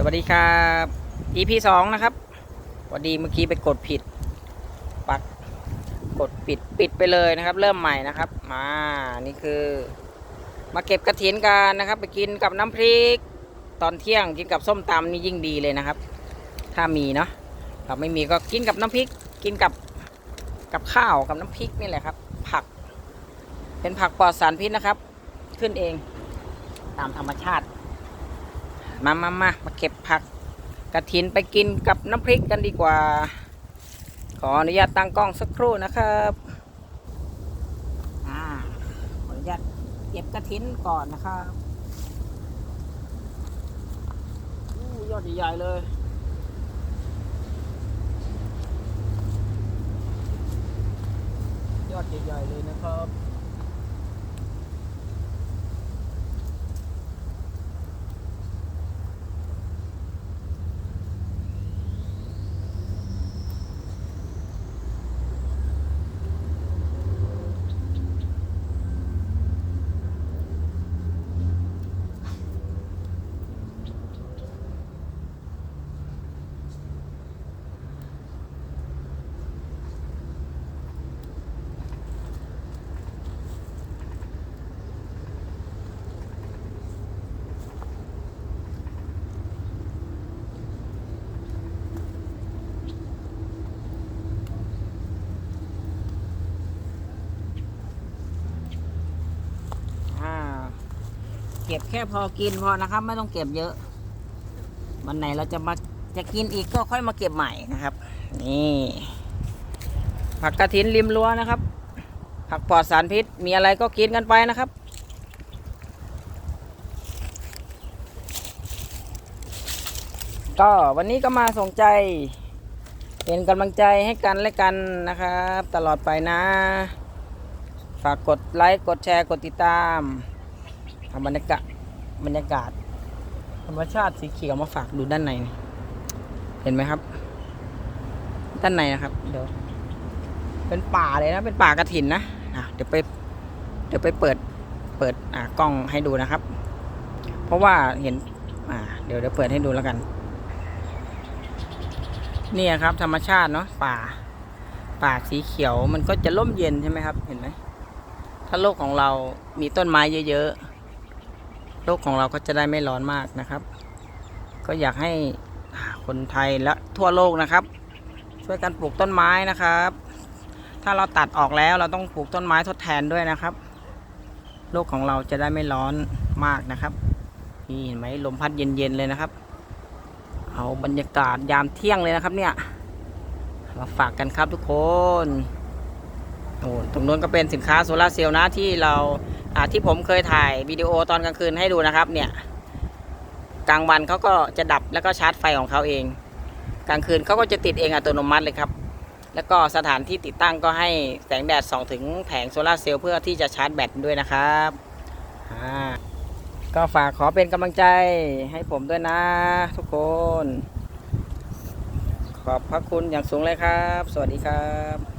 สวัสดีครับ EP สองนะครับพอดีเมื่อกี้ไปกดผิด ปักกดปิดปิดไปเลยนะครับ เริ่มใหม่นะครับ มา นี่คือ มาเก็บกระถินกันนะครับ ไปกินกับน้ำพริก ตอนเที่ยงกินกับส้มตำนี่ยิ่งดีเลยนะครับ ถ้ามีเนาะถ้าไม่มีก็กินกับน้ำพริก กินกับกับข้าวกับน้ำพริกนี่แหละครับ ผัก เป็นผักปลอดสารพิษนะครับ ขึ้นเอง ตามธรรมชาติ มามามามาเก็บผักกระถินไปกินกับน้ำพริกกันดีกว่า ขออนุญาตตั้งกล้องสักครู่นะครับอ่าขออนุญาตเก็บกระถินก่อนนะครับอยอดใหญ่ๆเลยยอดใหญ่ๆเลยนะครับ เก็บแค่พอกินพอนะครับ ไม่ต้องเก็บเยอะ วันไหนเราจะมาจะกินอีกก็ค่อยมาเก็บใหม่นะครับ นี่ ผักกระถินริมรั้วนะครับ ผักปลอดสารพิษมีอะไรก็กินกันไปนะครับก็วันนี้ก็มาส่งใจ เป็นกำลังใจให้กันและกันนะครับ ตลอดไปนะ ฝากกดไลค์ กดแชร์ กดติดตาม ทำบรรยากาศบรรยากาศ ธรรมชาติสีเขียวมาฝากดูด้านใน เห็นไหมครับ ด้านในนะครับ เดี๋ยว เป็นป่าเลยนะเป็นป่ากระถินนะอะเดี๋ยวไป เดี๋ยวไปเปิดเปิดอ่ากล้องให้ดูนะครับ เพราะว่าเห็น อ่า เดี๋ยวเดี๋ยวเปิดให้ดูแล้วกันเนี่ยครับ ธรรมชาติเนาะป่า ป่าสีเขียวมันก็จะร่มเย็นใช่ไหมครับ เห็นไหมถ้าโลกของเรามีต้นไม้เยอะๆ โลกของเราก็จะได้ไม่ร้อนมากนะครับ ก็อยากให้คนไทยและทั่วโลกนะครับ ช่วยกันปลูกต้นไม้นะครับ ถ้าเราตัดออกแล้วเราต้องปลูกต้นไม้ทดแทนด้วยนะครับ โลกของเราจะได้ไม่ร้อนมากนะครับนี่เห็นไหมลมพัดเย็นๆเลยนะครับ เอาบรรยากาศยามเที่ยงเลยนะครับเนี่ยมาฝากกันครับทุกคนโอ้ตรงนู้นก็เป็นสินค้าโซลาเซลล์นะที่เรา ที่ผมเคยถ่ายวิดีโอตอนกลางคืนให้ดูนะครับ เนี่ยกลางวันเขาก็จะดับแล้วก็ชาร์จไฟของเขาเอง กลางคืนเขาก็จะติดเองอัตโนมัติเลยครับ แล้วก็สถานที่ติดตั้งก็ให้แสงแดดส่องถึงแผงโซลาเซลล์เพื่อที่จะชาร์จแบตด้วยนะครับก็ฝากขอเป็นกำลังใจให้ผมด้วยนะ ทุกคน ขอบพระคุณอย่างสูงเลยครับ สวัสดีครับ